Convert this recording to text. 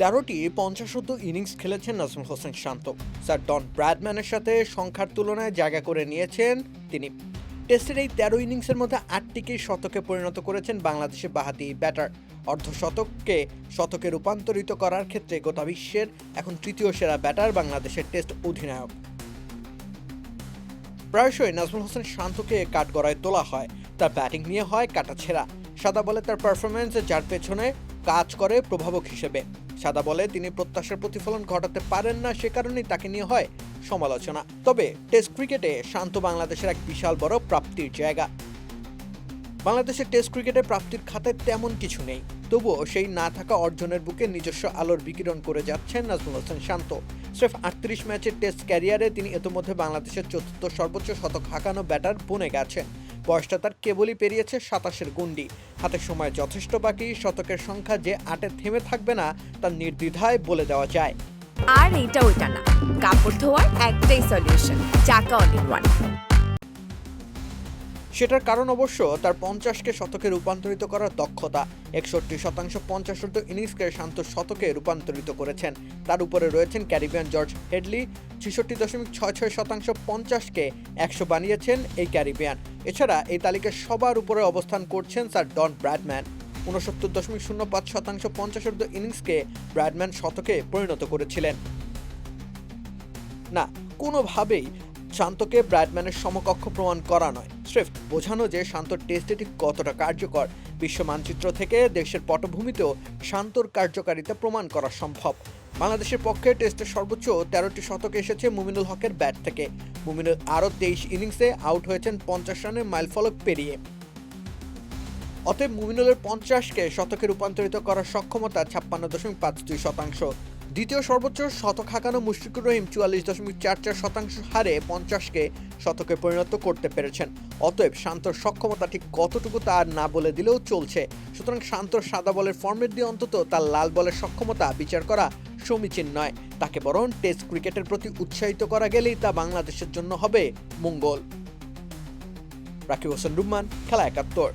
তেরোটি পঞ্চাশোদ্দ ইনিংস খেলেছেন নাজমুল হোসেন শান্ত। স্যার ডন ব্র্যাডম্যানের সাথে সংখ্যার তুলনায় জায়গা করে নিয়েছেন তিনি। টেস্টের এই তেরো ইনিংসের মধ্যে আটটিকে শতকে পরিণত করেছেন বাংলাদেশের বাহাতি ব্যাটার। অর্ধশতককে শতকে রূপান্তরিত করার ক্ষেত্রে গোটা বিশ্বের এখন তৃতীয় সেরা ব্যাটার বাংলাদেশের টেস্ট অধিনায়ক। প্রায়শই নাজমুল হোসেন শান্তকে কাঠগড়ায় তোলা হয়। তার ব্যাটিং নিয়ে হয় কাটা ছেঁড়া। সাদা বলে তার পারফরমেন্স যার পেছনে কাজ করে প্রভাবক হিসেবে। সাদা বলে তিনি প্রত্যাশার প্রতিফলন ঘটাতে পারেন না, সে কারণেই তাকে নিয়ে হয় সমালোচনা। তবে টেস্ট ক্রিকেটে শান্ত বাংলাদেশের এক বিশাল বড় প্রাপ্তির জায়গা। বাংলাদেশের টেস্ট ক্রিকেটে প্রাপ্তির খাতায় তেমন কিছু নেই। তবুও সেই না থাকা অর্জনের বুকে নিজস্ব আলোর বিকিরণ করে যাচ্ছেন নাজমুল হোসেন শান্ত। স্রেফ আটত্রিশ ম্যাচের টেস্ট ক্যারিয়ারে তিনি ইতোমধ্যে বাংলাদেশের চতুর্থ সর্বোচ্চ শতক হাঁকানো ব্যাটার বনে গেছেন। বয়সটা তার কেবলই পেরিয়েছে সাতাশের গুন্ডি হাতে সময় যথেষ্ট বাকি, শতকের সংখ্যা যে আটে থেমে থাকবে না, তার নির্দ্বিধায় বলে দেওয়া যায়। আর এটা ওইটা না। কাপড় ধোয়ার একটাই সলিউশন চাকা অল ইন ওয়ান সেটার কারণ অবশ্য তার পঞ্চাশকে শতকে রূপান্তরিত করার দক্ষতা। একষট্টি শতাংশ পঞ্চাশোর্ধ ইনিংসকে শান্ত শতকে রূপান্তরিত করেছেন। তার উপরে রয়েছেন ক্যারিবিয়ান জর্জ হেডলি, ছেষট্টি দশমিক ছয় ছয় শতাংশ পঞ্চাশকে একশো বানিয়েছেন এই ক্যারিবিয়ান। এছাড়া এই তালিকার সবার উপরে অবস্থান করছেন স্যার ডন ব্র্যাডম্যান। উনসত্তর দশমিক শূন্য পাঁচ শতাংশ পঞ্চাশোর্ধ ইনিংসকে ব্র্যাডম্যান শতকে পরিণত করেছিলেন। না, কোনোভাবেই শান্তকে ব্র্যাডম্যানের সমকক্ষ প্রমাণ করা নয়। স্রেফ বোঝানো যে শান্ত টেস্টে ঠিক কতটা কার্যকর। বিশ্ব মানচিত্র থেকে দেশের পটভূমিতেও শান্তর কার্যকারিতা প্রমাণ করা সম্ভব। বাংলাদেশের পক্ষে টেস্টের সর্বোচ্চ তেরোটি শতক এসেছে মুমিনুল হকের ব্যাট থেকে। মুমিনুল আরও তেইশ ইনিংসে আউট হয়েছেন পঞ্চাশ রানের মাইলফলক পেরিয়ে। অতএব মুমিনুলের পঞ্চাশকে শতকে রূপান্তরিত করার সক্ষমতা ছাপ্পান্ন দশমিক পাঁচ দুই শতাংশ। দ্বিতীয় সর্বোচ্চ শতক হাঁকানো মুশফিকুর রহিম চুয়াল্লিশ দশমিক চার চার শতাংশ হারে পঞ্চাশকে শতকে পরিণত করতে পেরেছেন। অতএব শান্তর সক্ষমতা ঠিক কতটুকু তা আর না বলে দিলেও চলছে। সুতরাং শান্তর সাদা বলের ফর্মেট দিয়ে অন্তত তার লাল বলের সক্ষমতা বিচার করা সমীচীন নয়। তাকে বরং টেস্ট ক্রিকেটের প্রতি উৎসাহিত করা গেলেই তা বাংলাদেশের জন্য হবে মঙ্গল। রাকিব হোসেন রুম্মান, খেলা একাত্তর।